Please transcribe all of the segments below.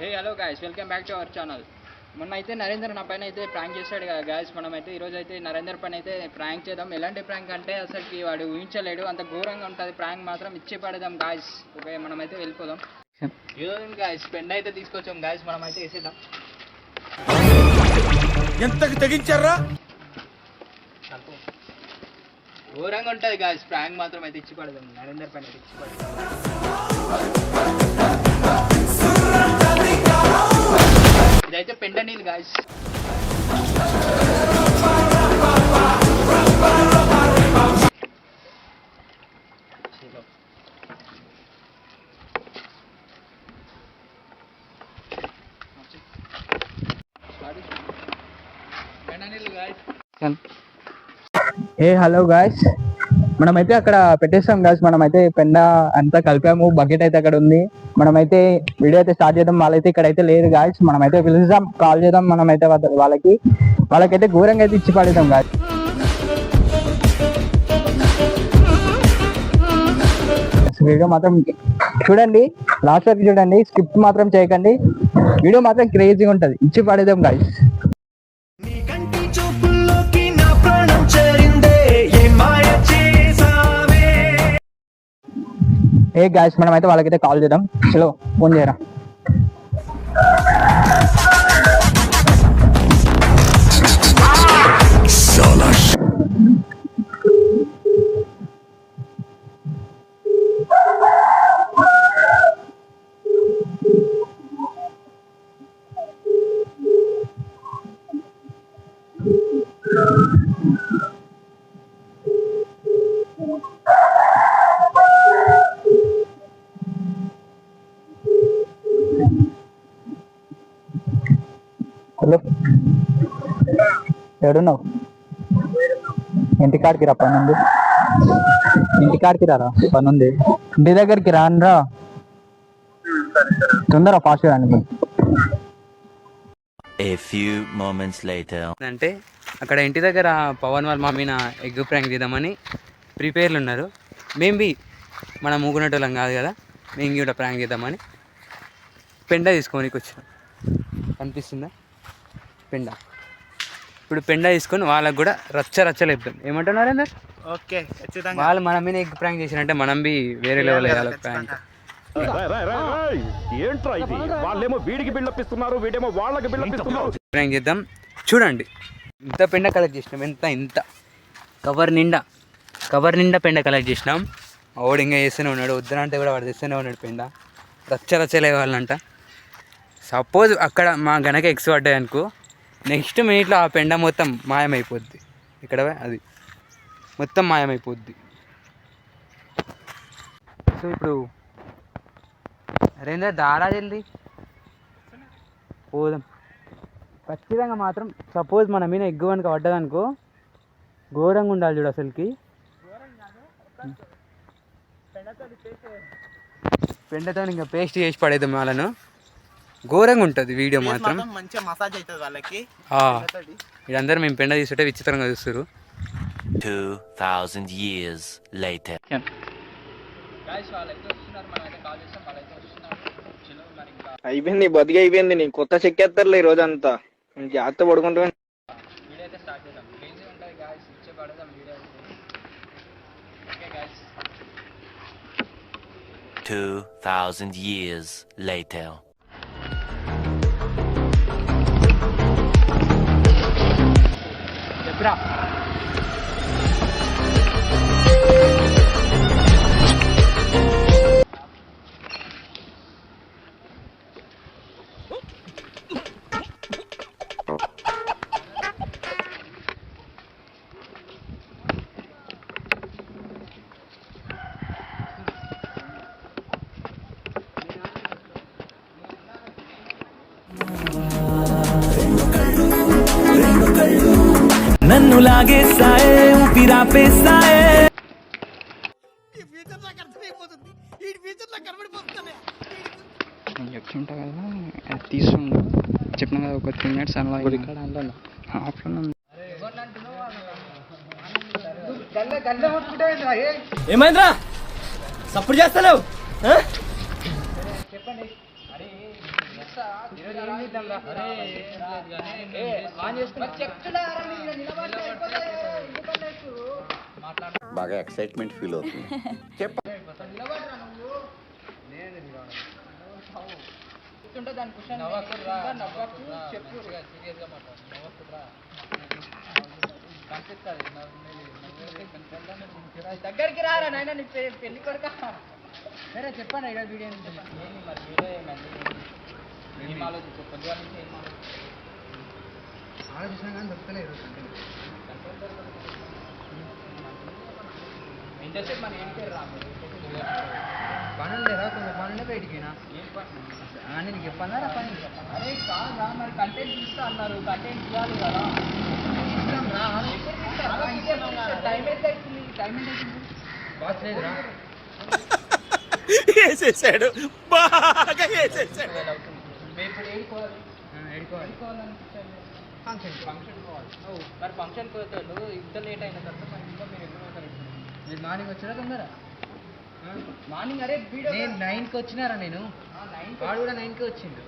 Hey hello guys welcome back to our channel మొన్న అయితే నరేందర్ నా పైన అయితే ప్రాంక్ చేశాడు కదా గాయస్ మనం అయితే ఈరోజు అయితే నరేందర్ పైన అయితే ప్రాంక్ చేద్దాం. ఎలాంటి ప్రాంక్ అంటే అసలుకి వాడు ఊహించలేడు అంత ఘోరంగా ఉంటుంది ప్రాంక్ మాత్రం ఇచ్చి పడదాం గాయస్ ఓకే మనం అయితే వెళ్ళిపోదాం. ఈరోజు గాయస్ పెండ్ అయితే తీసుకొచ్చాం గాయస్ మనం అయితే వేసేద్దాం. ఎంతకు తెగించారా? ఘోరంగా ఉంటుంది గాయస్ ప్రాంక్ మాత్రం అయితే ఇచ్చి పడదాం నరేందర్ పైన అయితే ఇచ్చి పడదాం ఏ హలో గాయస్ మనమైతే అక్కడ పెట్టేస్తాం గాయస్ మనమైతే పెండ అంతా కలిపాము. బకెట్ అయితే అక్కడ ఉంది. మనమైతే వీడియో అయితే స్టార్ట్ చేద్దాం. వాళ్ళైతే ఇక్కడైతే లేదు గాయస్ మనమైతే పిలుస్తాం. కాల్ చేద్దాం మనమైతే వాళ్ళకి. వాళ్ళకైతే ఘోరంగా అయితే ఇచ్చి పడేద్దాం గాయస్ వీడియో మాత్రం చూడండి. లాస్ట్ వరకు చూడండి. స్కిప్ మాత్రం చేయకండి. వీడియో మాత్రం క్రేజీగా ఉంటుంది. ఇచ్చి పడేద్దాం గాయస్ ఏ గాయస్ మనం అయితే వాళ్ళకైతే కాల్ చేద్దాం. చలో ఫోన్ చేయరా? ఎడున్నావు ఇంటికాడికి రా పని ఉంది ఇంటికాడికి రారా? పని ఉంది ఇంటి దగ్గరికి రానురా. తొందర ఫాస్ట్ రండి A few moments later. అంటే అక్కడ ఇంటి దగ్గర పవన్ వాళ్ళ మా మీద ఎగ్ ప్రాంక్ చేద్దామని ప్రిపేర్లు ఉన్నారు మేము బి మనం మూగునటోళ్ళం కాదు కదా మేము కూడా ప్రాంక్ చేద్దామని పెండ తీసుకోనికి వచ్చినాం కనిపిస్తుందా? పెండ. ఇప్పుడు పెండ తీసుకొని వాళ్ళకి కూడా రచ్చ రచ్చలు ఇద్దాం ఏమంటున్నారు అందరు ఓకే ఖచ్చితంగా. వాళ్ళు మన మీద ఎగ్ ప్రాంక్ చేసినట్టే మనం బి వేరే లెవెల్ వేయాలి ప్రాంక్ ఏంట్రా ఇది? వాళ్ళేమో వీడికి బిల్డప్ ఇస్తున్నారు వీడేమో వాళ్ళకి బిల్డప్ ఇస్తున్నారు. ప్రాంక్ చేద్దాం. చూడండి ఇంత పెండ కలెక్ట్ చేసినాం. ఎంత ఇంత. కవర్ నిండా కవర్ నిండా పెండ కలెక్ట్ చేసినాం. ఓడి ఇంకా చేస్తూనే ఉన్నాడు. వద్దనంటే కూడా వాడు తెస్తూనే ఉన్నాడు పెండ. రచ్చ రచ్చ లేవాలంట సపోజ్ అక్కడ మా గనక ఎక్స్ పడ్డాయి అనుకో నెక్స్ట్ మినిట్లో ఆ పెండ మొత్తం మాయమైపోద్ది. ఇక్కడ అది. మొత్తం మాయమైపోద్ది. సో ఇప్పుడు రేందర్ దారా జల్దీ. పోదాం. ఖచ్చితంగా మాత్రం సపోజ్ మన మీద ఎగ్గు కనుక పడ్డదనుకో ఘోరంగా ఉండాలి చూడు అసలుకి. పెండతో ఇంకా పేస్ట్ చేసి పడేద్దాం వాళ్ళను. ఘోరంగా ఉంటుంది వీడియో మాత్రం. మంచిగా మసాజ్ అవుతుంది వాళ్ళకి. వీళ్ళందరూ మేము పెండ తీసుకుంటే విచిత్రంగా చూస్తారు 2,000 years later. గాయస్ వాళ్ళైతే వస్తున్నారు. మనం అయితే కాల్ చేస్తాం. వాళ్ళైతే వస్తున్నారు. చలో మరి ఇంకా. అయిపోయింది బతికి అయిపోయింది. నీ కొత్త చెక్కేస్తారులే ఈ రోజంతా. జాగ్రత్త పడుకుంటా వీడియో అయితే స్టార్ట్ చేద్దాం. చెప్పురా నేను చెప్తుంటా కదా అది తీసుండు చెప్పిన కదా ఒక త్రీ మినిట్స్ అలా ఇక్కడ ఆఫ్లో ఏమైందిరా? సప్పుడు చేస్తలేవు చెప్తున్నా బాగా ఎక్సైట్మెంట్ ఫీల్ అవుతుంది. చెప్పు. దగ్గరికి రారా నాయన నీ పెళ్ళి కొడుక? సరే చెప్పండి ఇక్కడ వీడియో మరి వీడియో ఏమైంది ఏం ఆలోచించు పొద్దుగా నుంచి ఏం ఆలోచించినా కానీ దొరకలేదు ఇంతసేపు మన ఏం పేరు రా పనులు లేదా కొంచెం పనులే బయటికినా నీకు చెప్పన్నారా పని. అరే కాదురా మరి కంటెంట్ తీస్తా అన్నారు. కంటెంట్ ఇవ్వాలి కదా. టైం ఎంత అవుతుంది? టైం ఎంత అవుతుంది? బాస్ లేదురా వేసేసాడు. బాగా వేసేసాడు. ఇప్పుడు ఏడుకోవాలి. ఫంక్షన్ ఫంక్షన్ పోవాలి మరి ఫంక్షన్కి పోతాడు ఇంత లేట్ అయిన తర్వాత మరి ఇంకా మీరు ఎప్పుడు పోతారు ఇప్పుడు మీరు మార్నింగ్ వచ్చారా తొందర మార్నింగ్ అరే నేను నైన్కి వచ్చినారా నేను? నైన్ వాడు కూడా నైన్కి వచ్చిండు.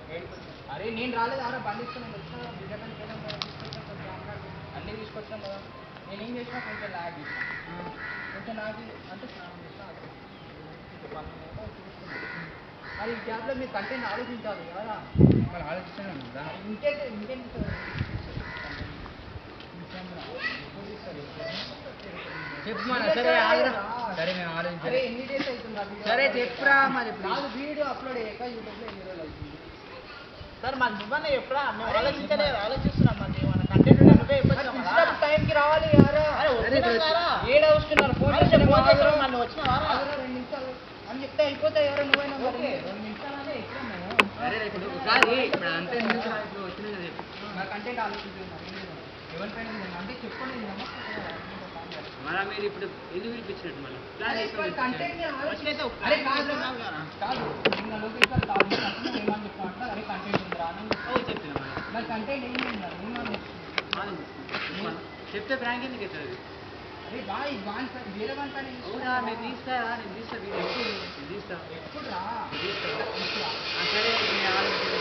అరే నేను రాలేదు ఆరా బండి ఇస్తాను నేను వచ్చినా విజయపల్లి పోయినాం కదా, తీసుకొచ్చాను కొంచెం అన్నాడు. అన్నీ తీసుకొచ్చాం కదా. నేను ఏం చేసినా కొంచెం లాగ్ కొంచెం లాగ్ అంటే స్నానం చేస్తా అదే. పనులు చూసుకున్నాను. మరి ఈ గ్యాప్లో మీరు కంటెంట్ ఆలోచించాలి కదా. మళ్ళీ ఆలోచిస్తూనే ఉందా ఇంకేంటి ఇంకేంటి? చెప్పు మన సరే ఆగరా. సరే మేము ఆలోచించాలి సరే చెప్పురా మరి వీడియో అప్లోడ్ అయ్యాక యూట్యూబ్లో ఎన్ని రోజులు అవుతుంది? సార్ మాకు నువ్వనే ఎప్పుడా? మేము ఆలోచించలేదు ఆలోచిస్తున్నాం మాకు ఏమన్నా కంటెంట్ నువ్వే ఇచ్చినప్పుడు టైంకి రావాలి యారా ఏడ వస్తున్నారు ఫోన్ చేస్తే ఫోన్ చేసిన. నన్ను ఆగురా, రెండు నిమిషాలు. అని చెప్తే అయిపోతాయి ఎవరో నువ్వైనా మరి? రెండు నిమిషాలనే సరే ఇప్పుడు కాదు ఇప్పుడు అంతే ఇప్పుడు వచ్చింది కదా. నా కంటెంట్ ఆలోచించుకున్నాను ఎవరిపైన అంటే చెప్పండి నమ్మకం మళ్ళా మీరు ఇప్పుడు ఎందుకు పిలిపించినట్టు మళ్ళీ? ప్లాన్ చేసుకొని కంటెంట్ వచ్చినైతే ఒక అరే plan కాదు చేస్తున్నావు కదా. కాదు. ఇంకా లోకేష్ గారు కాల్ చేసినప్పుడు ఏమని చెప్తా అంటే అరే కంటెంట్ ఉందిరా అని ఓ చెప్పిన మరి మరి కంటెంట్ ఏమి ఉందా ఏమని ఆలోచిస్తున్నా. చెప్తే ప్రాంక్ ఎందుకు అవుతుంది అరే బాయ్ బాయ్ వేరే వాళ్ళ పైన అవునా నేను తీస్తారా నేను తీస్తా వీడియో ఎప్పుడు నేను తీస్తా ఎప్పుడు రా తీస్తా ఆ, సరే నేను ఆలోచించి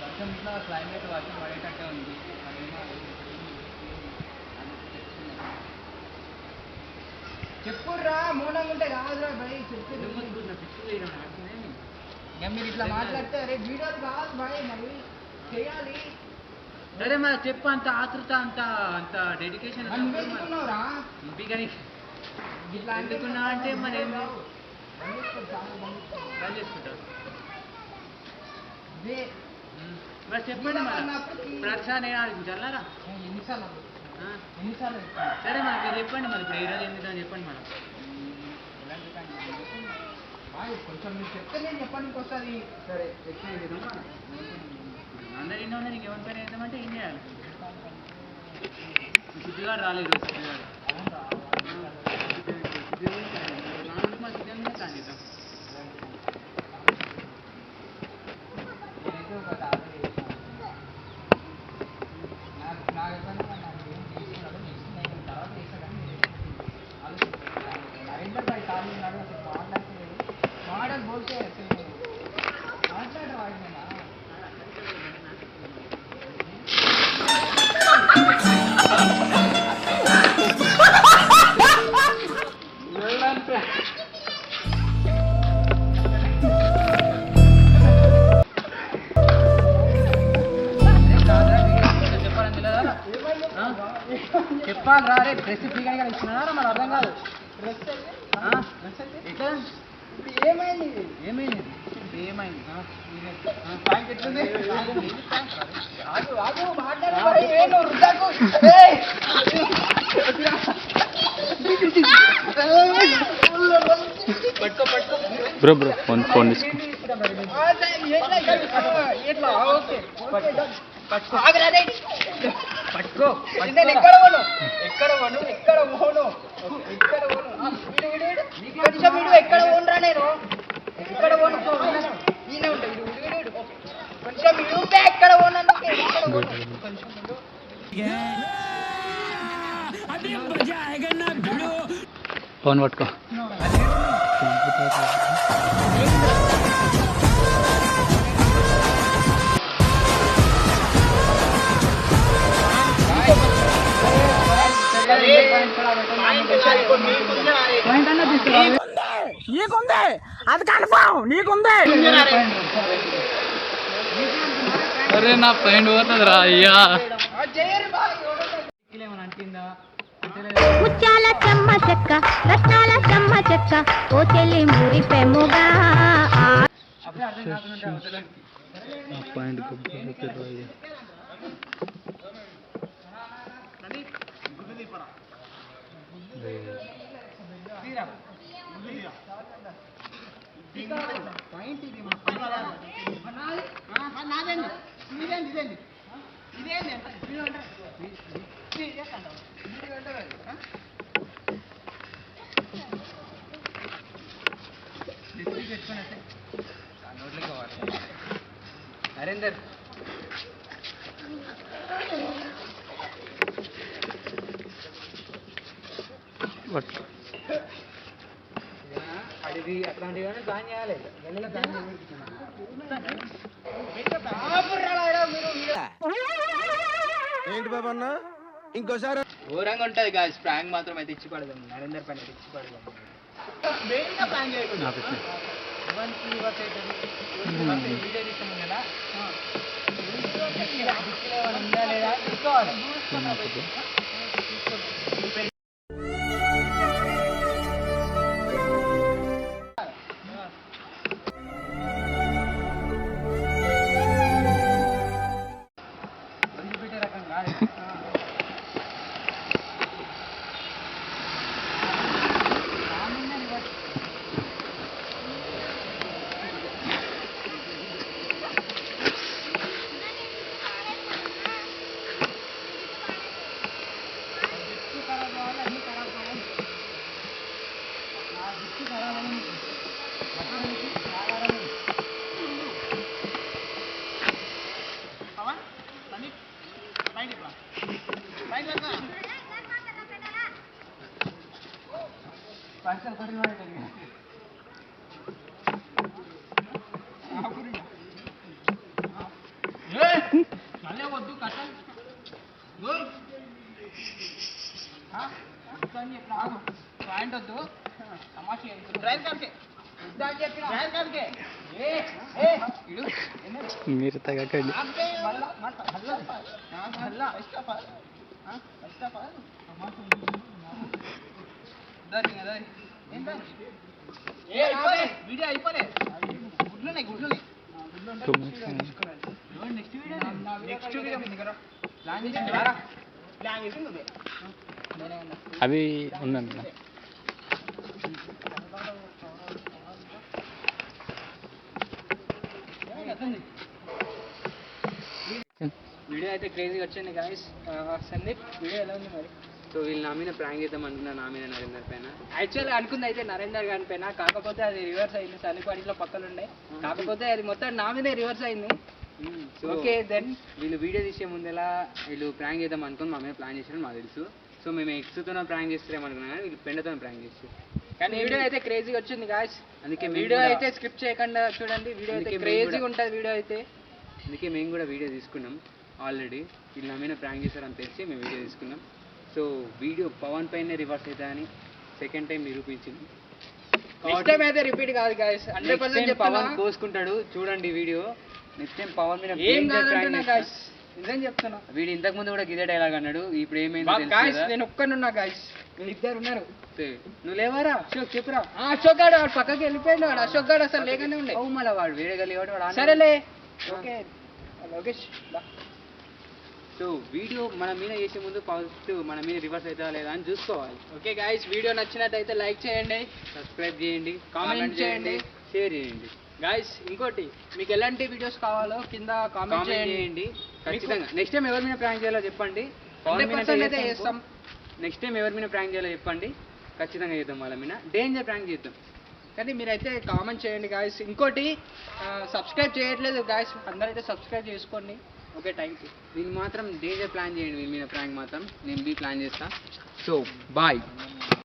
వర్షం ఇట్లా క్లైమేట్ వర్షం పడేటట్టే ఉంది చెప్పుర్రా మౌనంగా ఉంటే కాదురా భయ్ చెప్పేది ఇక మీరు ఇట్లా మాట్లాడితే అరే వీడియోలు కాదు భయ్ మరి చేయాలి. సరే మరి చెప్పు అంత ఆతృత అంత అంత డెడికేషన్ ఇట్లా అంటే మరి? బంద్ ఉమ్. మరి చెప్పండి మరి. అచ్చా నేను ఏ, ఎన్నిసార్లు? సరే మరి చెప్పండి మరి ఇప్పుడు ఈరోజు ఎందుకు చెప్పండి మనం ఎలాంటి టైం నేను చెప్పను. బాయ్, కొంచెం మీరు చెప్తే నేను చెప్పడానికి వస్తుంది సరే ఎక్కువ ఇది అందరు ఇన్న ఉన్నారు ఇంకెవరి పని వేద్దామంటే ఏం చేయాలి? సిద్ధిగాడు రాలేదు ఈరోజు సిద్ధిగాడు బ్రో బ్రో ఫోన్ ఫోన్ తీసుకో. పట్టుకో ఎక్కడ పోను ఎక్కడ పోను ఎక్కడ పోను ఎక్కడ పోను ఎక్కడ పోను ఈయన ఉంటా వీడు వీడు వీడు కొంచెం వీడు ఎక్కడ పోను అన్న ఎక్కడ పోను కొంచెం వీడు ఫోన్ పట్టుకో పాయింట్ సార్ ఇప్పుడు మీకుంది నాది. అరే నా పైన పోతుంది రా అయ్యా ముత్యాల చెమ్మ చెక్క రత్నాల చెమ్మ చెక్క ఓ చెల్లి మురి పెమ్ముగా పాయింట్ నరేందర్. అడిగి అట్లాంటివి ప్లాన్ చేయాలి? నెలలో ప్లాన్ ఘోరంగా ఉంటుంది గాయస్ ప్రాంక్ మాత్రం అయితే ఇచ్చి పడదాం నరేందర్ పైన అయితే ఇచ్చి పడదాం వీడియో తీసాము కదా. ఉందా లేదా మళ్ళీ వద్దు కష్టం పాయింట్ వద్దు తమాషా డ్రైవర్ గారికి డ్రైవర్ గారికి మీరు తగ్గకండి వీడియో అయిపోలే గుడ్లున్నాయి గుడ్లున్నాయి నెక్స్ట్ వీడియో ప్లాన్ చేసి ప్లాన్ చేసి నువ్వే అవి ఉందండి వీడియో అయితే క్రేజీగా వచ్చింది గాయస్ సందీప్ వీడియో ఎలా ఉంది మరి? సో వీళ్ళు నా మీద ప్రాంక్ చేద్దాం అనుకున్నా నా మీద నరేందర్ పైన. యాక్చువల్లీ అనుకుంది అయితే నరేందర్ గారి పైన కాకపోతే అది రివర్స్ అయింది. సందీప్ వాటిలో పక్కన ఉండే కాకపోతే అది మొత్తం నా మీదే రివర్స్ అయింది. ఓకే దెన్ వీళ్ళు వీడియో తీసే ముందెలా వీళ్ళు ప్రాంక్ చేద్దాం అనుకుని మా మీద ప్లాన్ చేసారని మాకు తెలుసు. సో మేము ఎక్స్తో ప్రాంక్ చేస్తారేమో అనుకున్నాం కానీ వీళ్ళు పెండతో ప్రాంక్ చేస్తారు కానీ వీడియో అయితే క్రేజీగా వచ్చింది గాయస్ అందుకే మేము వీడియో అయితే స్కిప్ చేయకుండా చూడండి. వీడియో అయితే క్రేజీగా ఉంటుంది వీడియో అయితే. అందుకే మేము కూడా వీడియో తీసుకున్నాం ఆల్రెడీ వీళ్ళు నా మీద ప్రాంక్ చేశారని తెలిసి మేము వీడియో తీసుకున్నాం. సో వీడియో పవన్ పైనే రివర్స్ అవుతుందని సెకండ్ టైం నిరూపించింది. నెక్స్ట్ టైం అయితే రిపీట్ కాదు గాయస్ హండ్రెడ్ పర్సెంట్ పవన్ కోసుకుంటాడు. చూడండి వీడియో. నెక్స్ట్ టైం పవన్ మీద ఏం danger prank కాదంటున్నా చేస్తా. గాయస్ నిజం చెప్తున్నా. వీడు ఇంతకు ముందు కూడా గిదే డైలాగ్ అన్నాడు ఇప్పుడు ఏమైందో గాయస్. నేను ఒక్కనున్నా గాయస్ వీళ్ళిద్దరు ఉన్నారు. నువ్వు లేవారా? అశోక్ చెప్పురా? అశోక్ గాడు వాడు పక్కకి వెళ్ళిపోయాడు వాడు. అశోక్ గాడు అసలు లేకనే ఉండే. అవు మళ్ళీ వాడు వేరే గలి కాబట్టి వాడు ఆనే సరేలే. ఓకే. లోకేష్. సో వీడియో మన మీద చేసే ముందు ఫస్ట్ మన మీద రివర్స్ అవుతుందా లేదా అని చూసుకోవాలి. ఓకే గాయస్ వీడియో నచ్చినట్టయితే లైక్ చేయండి. సబ్స్క్రైబ్ చేయండి కామెంట్ చేయండి. షేర్ చేయండి. గాయస్ ఇంకోటి మీకు ఎలాంటి వీడియోస్ కావాలో కింద కామెంట్ చేయండి. ఖచ్చితంగా. నెక్స్ట్ టైం ఎవరి మీద ప్రాంక్ చేయాలో చెప్పండి. అయితే చేస్తాం. నెక్స్ట్ టైం ఎవరి మీద ప్రాంక్ చేయాలో చెప్పండి. ఖచ్చితంగా చేద్దాం వాళ్ళ మీద. డేంజర్ ప్రాంక్ చేద్దాం. కానీ మీరైతే కామెంట్ చేయండి గాయస్ ఇంకోటి సబ్స్క్రైబ్ చేయట్లేదు గాయస్ అందరైతే సబ్స్క్రైబ్ చేసుకోండి. ఓకే థ్యాంక్ యూ వీళ్ళు మాత్రం డేంజర్ ప్లాన్ చేయండి వీళ్ళ మీద ప్రాంక్ మాత్రం. నేను బీ ప్లాన్ చేస్తా. So so bye